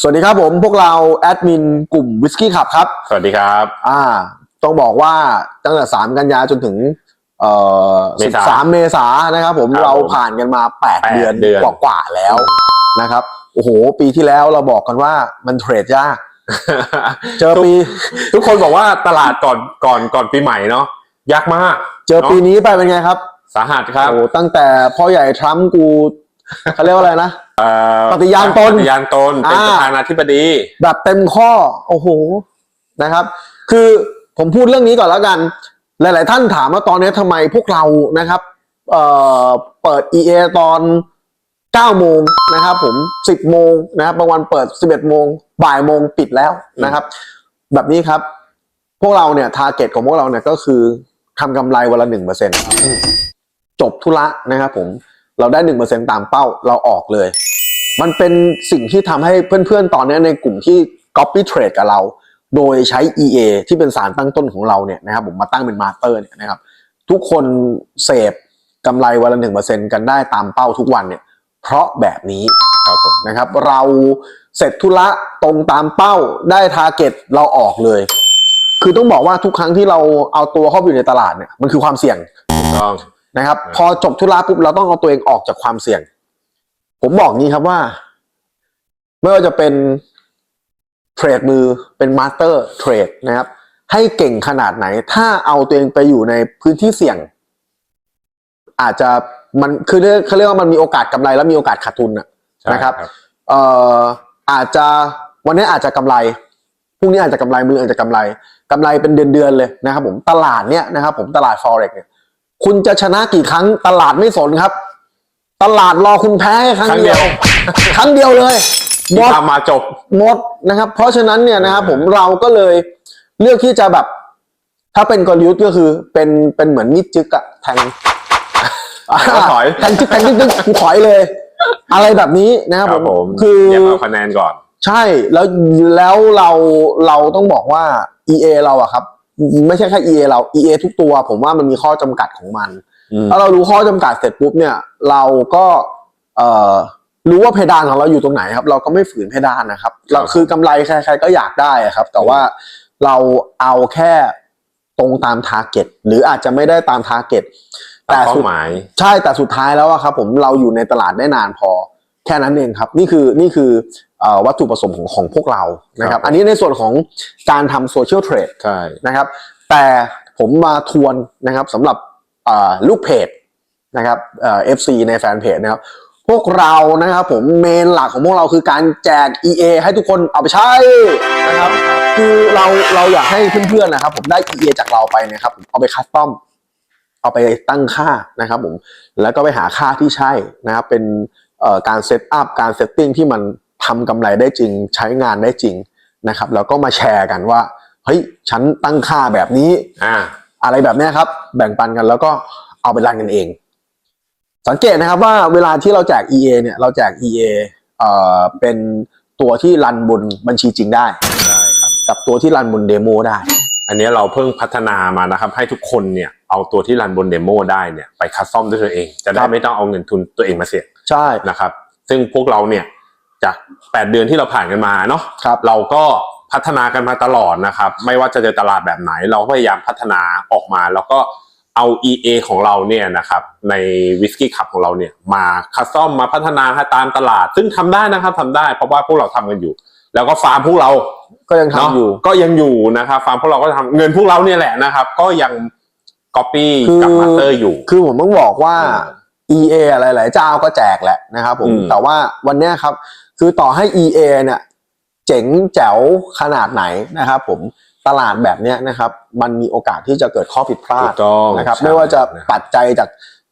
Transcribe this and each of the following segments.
สวัสดีครับผมพวกเราแอดมินกลุ่มวิสกี้ขับครับ สวัสดีครับ อ่า ต้องบอกว่าตั้งแต่ 3 กันยาจนถึงเอ่อเมษา13 เมษายนนะครับผมครับเราผมผ่านกันมา8แปดเดือนเดือน กว่าๆแล้วนะครับโอ้โห ปีที่แล้วเราบอกกันว่ามันเทรดยาก เจอปี ทุกคนบอกว่าตลาดก่อนก่อนก่อนปีใหม่เนาะยากมากเจอปีนี้ไปเป็นไงครับ สาหัสครับ โอ้ตั้งแต่พ่อใหญ่ทรัมป์กู เขาเรียกว่าอะไรนะ เอ่อปฏิญาณตนปฏิญาณตนเป็นอ่า ประธานาธิบดี แบบเต็มข้อโอ้โหนะครับ คือผมพูดเรื่องนี้ก่อนแล้วกัน หลาย ๆ ท่านถามว่าตอนนี้ทำไมพวกเรานะครับเอ่อเปิด EA ตอน 9 โมงนะครับ ผม 10 โมงนะครับบางวันเปิด 11 โมงบ่ายโมงปิดแล้วนะครับ แบบนี้ครับ พวกเราเนี่ยทาร์เก็ตของพวกเราเนี่ยก็คือทำกำไรวันละ1%จบธุระนะครับผมเราได้1%ตามเป้าเราออกเลย มันเป็นสิ่งที่ทำให้เพื่อนๆ ตอนนี้ในกลุ่มที่ copy trade กับเรา โดยใช้ EA ที่เป็นสารตั้งต้นของเราเนี่ยนะครับผมมาตั้งเป็นมาสเตอร์เนี่ยนะครับทุกคนเสพกำไรวันละหนึ่งเปอร์เซ็นกันได้ตามเป้าทุกวันเนี่ยเพราะแบบนี้ครับผมนะครับเราเสร็จธุระตรงตามเป้าได้ทาร์เก็ตเราออกเลย คือต้องบอกว่าทุกครั้งที่เราเอาตัวเข้าไปอยู่ในตลาดเนี่ยมันคือความเสี่ยงถูกต้องนะครับครับพอจบธุระปุ๊บเราต้องเอาตัวเองออกจากความเสี่ยง ผมบอกงี้ครับว่า ไม่ว่าจะเป็นเทรดมือเป็นมาสเตอร์เทรดนะครับ ให้เก่งขนาดไหน ถ้าเอาตัวเองไปอยู่ในพื้นที่เสี่ยง อาจจะมันคือเรียกเขาเรียกว่ามันมีโอกาสกำไรและมีโอกาสขาดทุนนะใช่นะครับเอ่ออาจจะวันนี้อาจจะกำไรพรุ่งนี้อาจจะกำไรมืออาจจะกำไรกำไรเป็นเดือนๆเลยนะครับ ผมตลาดเนี้ยนะครับ ผมตลาด forex เนี่ยคุณจะชนะกี่ครั้งตลาดไม่สนครับ ตลาดรอคุณแพ้แค่ครั้งเดียว ครั้งเดียวเลยหมที่ดทำมาจบหมดนะครับ เพราะฉะนั้นเนี่ยนะครับผมเราก็เลยเลือกที่จะแบบ ถ้าเป็นกลยุทธ์ก็คือเป็นเป็นเหมือนมิดจึกอะแทงแล้วถอยแทงจึกแทงจึกจึกกูถอยเลย อะไรแบบนี้นะครับครับผผมมคืออย่าเอาคะแนนก่อน ใช่แล้วแล้วเราเราต้องบอกว่า EA เราอะครับ ไม่ใช่แค่ EA เรา EA ทุกตัว ผมว่ามันมีข้อจำกัดของมันอืม ถ้าเรารู้ข้อจำกัดเสร็จปุ๊บเนี่ย เราก็เอ่อรู้ว่าเพดานของเราอยู่ตรงไหนครับ เราก็ไม่ฝืนเพดานนะครับเราคือกำไรใครๆก็อยากได้อะครับ แต่ว่าเราเอาแค่ตรงตามทาร์เก็ตหรืออาจจะไม่ได้ตามทาร์เก็ตตามเป้าสุดหมายใช่แต่สุดท้ายแล้วอะครับ ผมเราอยู่ในตลาดได้นานพอ แค่นั้นเองครับ นี่คือนี่คือเอ่อวัตถุประสงค์ของของพวกเรานะครับครับ อันนี้ในส่วนของการทำโซเชียลเทรดใช่นะครับ แต่ผมมาทวนนะครับสำหรับเอ่อ ลูกเพจนะครับเอ่อ FC ในแฟนเพจนะครับพวกเรานะครับผมเมนหลักของพวกเราคือการแจก EA ให้ทุกคนเอาไปใช้นะครับคือเราเราอยากให้เพื่อนๆนะครับ ผมได้ EA จากเราไปนะครับผมเอาไปคัสตอมเอาไปตั้งค่านะครับผมแล้วก็ไปหาค่าที่ใช่นะครับเป็นการเซตอัพการเซตติ้งที่มันทำกำไรได้จริงใช้งานได้จริงนะครับแล้วก็มาแชร์กันว่าเฮ้ยฉันตั้งค่าแบบนี้อ่า อะไรแบบเนี้ยครับ แบ่งปันกันแล้วก็เอาไปรันกันเอง สังเกตนะครับว่าเวลาที่เราแจก EA เนี่ยเราแจก EA เอ่อเป็นตัวที่รันบนบัญชีจริงได้ใช่ครับกับตัวที่รันบนเดโมได้ อันนี้เราเพิ่งพัฒนามานะครับ ให้ทุกคนเนี่ยเอาตัวที่รันบนเดโมได้เนี่ยไปคัสตอมด้วยตัวเอง จะได้ครับไม่ต้องเอาเงินทุนตัวเองมาเสี่ยงใช่นะครับ ซึ่งพวกเราเนี่ยจาก 8 เดือนที่เราผ่านกันมาเนาะครับเราก็ พัฒนากันมาตลอดนะครับ ไม่ว่าจะเจอตลาดแบบไหน เราก็พยายามพัฒนาออกมา แล้วก็เอา EA ของเราเนี่ยนะครับในวิสกี้คัพของเราเนี่ยมาคัสตอมมาพัฒนาให้ตามตลาด ซึ่งทำได้นะครับทำได้ เพราะว่าพวกเราทำกันอยู่ แล้วก็ฟาร์มพวกเราก็ยังเนาะทำอยู่ก็ยังอยู่นะครับ ฟาร์มพวกเราก็ทำเงินพวกเราเนี่ยแหละนะครับ ก็ยังก๊อปปี้คือกับมาสเตอร์อยู่ คือผมต้องบอกว่าอื EA หลาย ๆ เจ้าก็แจกแหละนะครับผมอืมแต่ว่าวันเนี้ยครับ คือต่อให้ EA เนี่ย เจ๋งแจ๋วขนาดไหนนะครับผมตลาดแบบเนี้ยนะครับมันมีโอกาสที่จะเกิดข้อผิดพลาถูดกต้องนะครับใช่ไม่ว่าจะนะครับปัจจัยจาก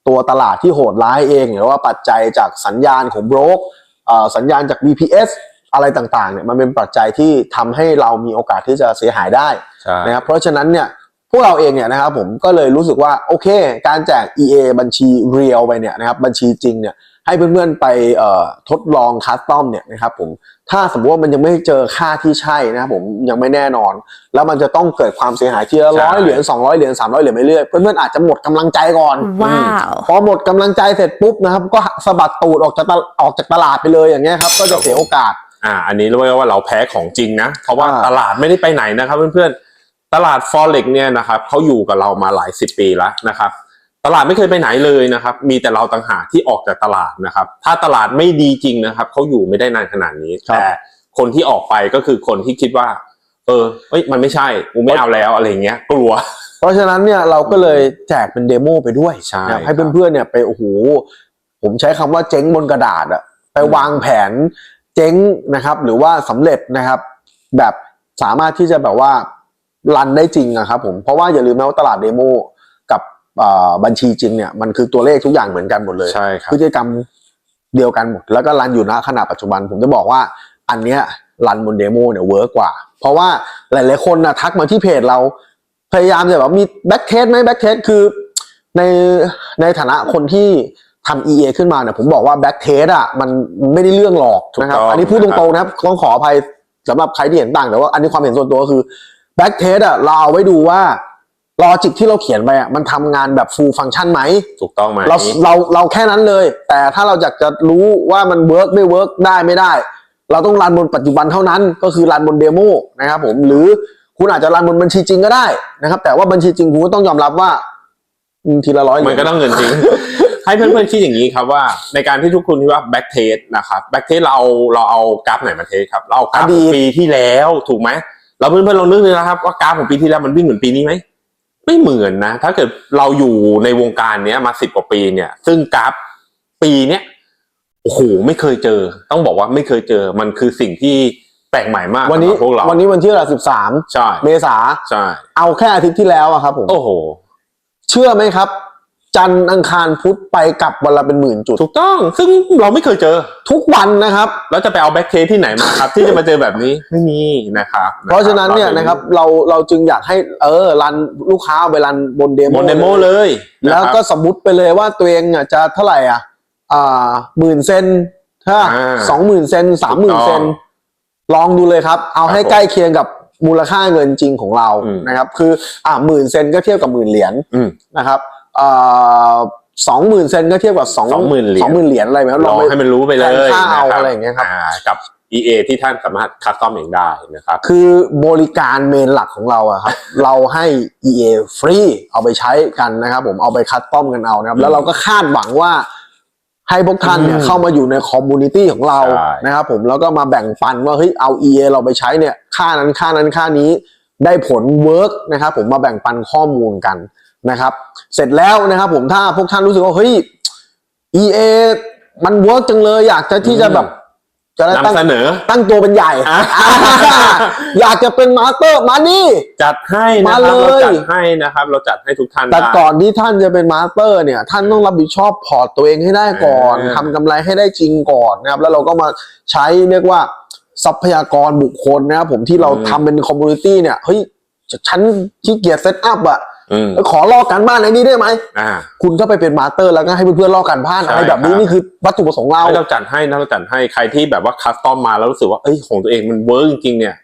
ตัวตลาดที่โหดร้ายเอง หรือว่าปัจจัยจากสัญญาณของโบรกเอ่อสัญญาณจาก VPS อะไรต่างๆเนี่ยมันเป็นปัจจัยที่ทำให้เรามีโอกาสที่จะเสียหายได้ใช่นะครับเพราะฉะนั้นเนี่ยพวกเราเองเนี่ยนะครับผมก็เลยรู้สึกว่าโอเค การแจก EA บัญชีเรียลไปเนี่ยนะครับบัญชีจริงเนี่ย ให้เพื่อนๆไปเอ่อทดลองคัสตอมเนี่ยนะครับผมถ้าสมมติว่ามันยังไม่เจอค่าที่ใช่นะครับผมยังไม่แน่นอน แล้วมันจะต้องเกิดความเสียหายทีละร้อยเหรียญ200เหรียญ300เหรียญไปเรื่อยเพื่อนๆอาจจะหมดกำลังใจก่อนว้าวพอหมดกำลังใจเสร็จปุ๊บนะครับก็สะบัดตูดออกจากตลออกจากตลาดไปเลยอย่างเงี้ยครับก็จะเสียโอกาสอ่าอันนี้เรียกว่าเราแพ้ของจริงนะ เพราะว่าอ่าตลาดไม่ได้ไปไหนนะครับเพื่อนๆตลาด forex เนี่ยนะครับเขาอยู่กับเรามาหลายสิบปีแล้วนะครับ ตลาดไม่เคยไปไหนเลยนะครับ มีแต่เราต่างหากที่ออกจากตลาดนะครับ ถ้าตลาดไม่ดีจริงนะครับเขาอยู่ไม่ได้นานขนาดนี้ครับแต่คนที่ออกไปก็คือคนที่คิดว่า เออเอ้ยมันไม่ใช่กูไม่เอาแล้วอะไรอย่างเงี้ย กลัว เพราะฉะนั้นเนี่ยเราก็เลยแจกเป็นเดโมไปด้วยใช่นะครับให้ครับเพื่อนๆเนี่ยไปโอ้โหผมใช้คำว่าเจ๊งบนกระดาษอะไปวางแผนเจ๊งนะครับ หรือว่าสำเร็จนะครับ แบบสามารถที่จะแบบว่ารันได้จริงอะครับผมเพราะว่าอย่าลืมนะว่าตลาดเดโมกั บเอ่อบัญชีจริงเนี่ยมันคือตัวเลขทุกอย่างเหมือนกันหมดเลยใช่ครับพฤติกรรมเดียวกันหมดแล้วก็รันอยู่ณขณะปัจจุบัน ผมจะบอกว่าอันเนี้ยรันบนเดโมเนี่ยเวิร์กกว่า เพราะว่าหลายๆคนนะทักมาที่เพจเราพยายามจะแบบมีแบ็กเทสไหมแบ็กเทสคือในในฐานะคนที่ทำ EA ขึ้นมาเนี่ยผมบอกว่าแบ็กเทสอะมันไม่ได้เรื่องหรอกนะครับถูกต้องอันนี้พูดตรงๆนะครับต้องขออภัยสำหรับใครที่เห็นต่างแต่ว่าอันนี้ความเห็นส่วนตัวก็คือแบ็กเทสอะเราเอาไว้ดูว่า ลอจิกที่เราเขียนไปอะมันทำงานแบบฟูลฟังก์ชันไหม ถูกต้องไหมเราเราเราแค่นั้นเลย แต่ถ้าเราอยากจะรู้ว่ามันเวิร์กไม่เวิร์กได้ไม่ได้ เราต้องรันบนปัจจุบันเท่านั้น ก็คือรันบนเดโมนะครับผมหรือคุณอาจจะรันบนบัญชีจริงก็ได้นะครับ แต่ว่าบัญชีจริงคุณก็ต้องยอมรับว่าอืมทีละร้อยเหรีมัยนญ ก็ต้องเงินจริง ให้เพื่อนๆคิดอย่างนี้ครับว่าในการที่ทุกคนคิดว่าแบ็กเทสนะครับแบ็กเทสเราเอาเราเอากราฟไหนมาเทสครับ เราเอากราฟของปีที่แล้วถูกไหมเราเพื่อนๆลองนึกดูนะครับว่ากราฟของปีที่แล้วมันวิ่งเหมือนปีนี้ไหม ไม่เหมือนนะ ถ้าเกิดเราอยู่ในวงการเนี้ยมาสิบกว่าปีเนี่ย ซึ่งกราฟปีเนี้ยโอ้โหไม่เคยเจอ ต้องบอกว่าไม่เคยเจอมันคือสิ่งที่แปลกใหม่มากวันนี้สำหรับพวกเราวันนี้วันที่อะไรสิบสามใช่เมษาใช่ เอาแค่อาทิตย์ที่แล้วอะครับผมโอ้โห เชื่อไหมครับ จันทร์อังคารพุธไปกลับวันละเป็นหมื่นจุด ถูกต้อง ซึ่งเราไม่เคยเจอ ทุกวันนะครับ แล้วจะไปเอาแบ็กเทสที่ไหนมาครับ ที่จะมาเจอแบบนี้ไม่มีนะครับเพราะฉะนั้นเนี่ยนะครับเราเราจึงอยากให้เออรันลูกค้าเอาไปรันบนเดโมบนเดโมเลยนะครับแล้วก็สมมติไปเลยว่าตัวเองอะจะเท่าไหร่อะอ่าหมื่นเซนถ้าอ่าสองหมื่นเซนสามหมื่นถูกต้เซองนลองดูเลยครับ เอาให้ครับผมใกล้เคียงกับมูลค่าเงินจริงของเราอืมนะครับ คืออ่าหมื่นเซนก็เทียบกับหมื่นเหรียญอืมนะครับอ่า สองหมื่นเซนก็เทียบกับสอง20,000เหรียญสองหมื่นเหรียญอะไรไหมลองไปให้มันรู้ไปเลยแทนค่าเอานคบอะไรอย่างเงี้ยครับากับ EA ที่ท่านสามารถคัสตอมเองได้นะครับ คือบริการเมนหลักของเราอะครับ เราให้ EA ฟรีเอาไปใช้กันนะครับ ผมเอาไปคัสตอมกันเอานะครับ แล้วเราก็คาดหวังว่าให้พวกท่านเนี่ยอืมเข้ามาอยู่ในคอมมูนิตี้ของเราใช่นะครับผมแล้วก็มาแบ่งปันว่าเฮ้ยเอา EA เราไปใช้เนี่ยค่านั้นค่านั้นค่านี้ได้ผลเวิร์กนะครับผมมาแบ่งปันข้อมูลกัน นะครับ เสร็จแล้วนะครับผมถ้าพวกท่านรู้สึกว่าเฮ้ย EA มันเวิร์กจังเลยอยากจะที่จะแบบจะได้ตั้งนำเสนอ ตั้งตัวเป็นใหญ่อ่าอยากจะเป็นมาสเตอร์มานี่ จัดให้นะครับมาเลย เราจัดให้นะครับ เราจัดให้ทุกท่านแต่ได้ ก่อนที่ท่านจะเป็นมาสเตอร์เนี่ย ท่านต้องรับผิดชอบพอร์ตตัวเองให้ได้ก่อนเออ ทำกำไรให้ได้จริงก่อนนะครับ แล้วเราก็มาใช้เรียกว่าทรัพยากรบุคคลนะครับผมที่เราทำเป็นคอมมูนิตี้เนี่ยเฮ้ยฉันขี้เกียจเซตอัพอะอืม ขอลอกการบ้านในนี้ได้ไหมอ่าคุณก็ไปเป็นมาสเตอร์แล้วก็ให้เพื่อนๆลอกการบ้านใช่อะไรแบบนี้ครับนี่คือวัตถุประสงค์เราให้เราจัดให้นะเราจัดให้ใครที่แบบว่าคัสตอมมาแล้วรู้สึกว่าเอ้ยของตัวเองมันเวิร์กจริงๆเนี่ย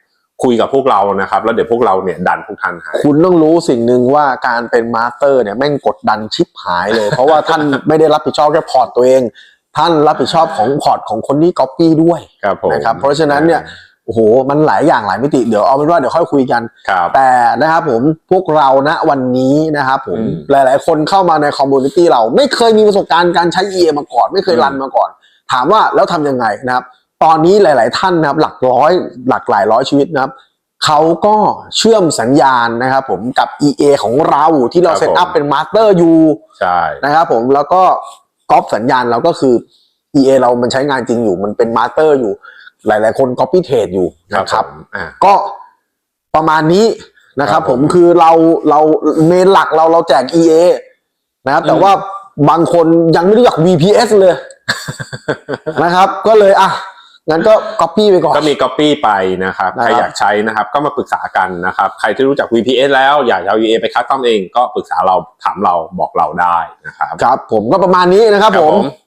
คุยกับพวกเรานะครับ แล้วเดี๋ยวพวกเราเนี่ยดันพวกท่านให้คุณต้องรู้สิ่งหนึ่งว่าการเป็นมาสเตอร์เนี่ยแม่งกดดันชิบหายเลย เพราะว่าท่านไม่ได้รับผิดชอบแค่พอร์ตตัวเอง ท่านรับผิดชอบของพอร์ตของคนที่ก๊อปปี้ด้วยครับผมนะครับเพราะฉะนั้นเนี่ย โอ้โห มันหลายอย่างหลายมิติ เดี๋ยวเอาเป็นว่าเดี๋ยวค่อยคุยกัน ครับ แต่นะครับผมพวกเราณวันนี้นะครับผมอืมหลาย ๆ คนเข้ามาในคอมมูนิตี้เราไม่เคยมีประสบการณ์การใช้ EA มาก่อน ไม่เคยอืม รันมาก่อน ถามว่าแล้วทำยังไงนะครับ ตอนนี้หลาย ๆ ท่านนะครับ หลักร้อยหลักหลายร้อยชีวิตนะครับเขาก็เชื่อมสัญญาณนะครับผมกับ EA ของเราที่เราเซตอัพเป็นมาสเตอร์อยู่ใช่ นะครับผมแล้วก็ก๊อปสัญญาณเราก็คือ EA เรามันใช้งานจริงอยู่มันเป็นมาสเตอร์อยู่ หลาย ๆ คน copy trade อยู่นะครับผมอ่า ก็ประมาณนี้นะครับ ครับผผมมคือเราเราเมนหลักเราเราแจก EA นะครับแต่อืม ว่าบางคนยังไม่รู้จัก VPS เลย นะครับ ก็เลยอะงั้นก็ copy ไปก่อน ก็มีก๊อปปี้ไปนะครับ นะครับ ใครอยากใช้นะครับก็มาปรึกษากันนะครับ ใครที่รู้จัก VPS แล้วอยากจะเอา EA ไปคัสตอมเองก็ปรึกษาเราถามเราบอกเราได้นะครับ ครับผมก็ประมาณนี้นะครับผมครับผม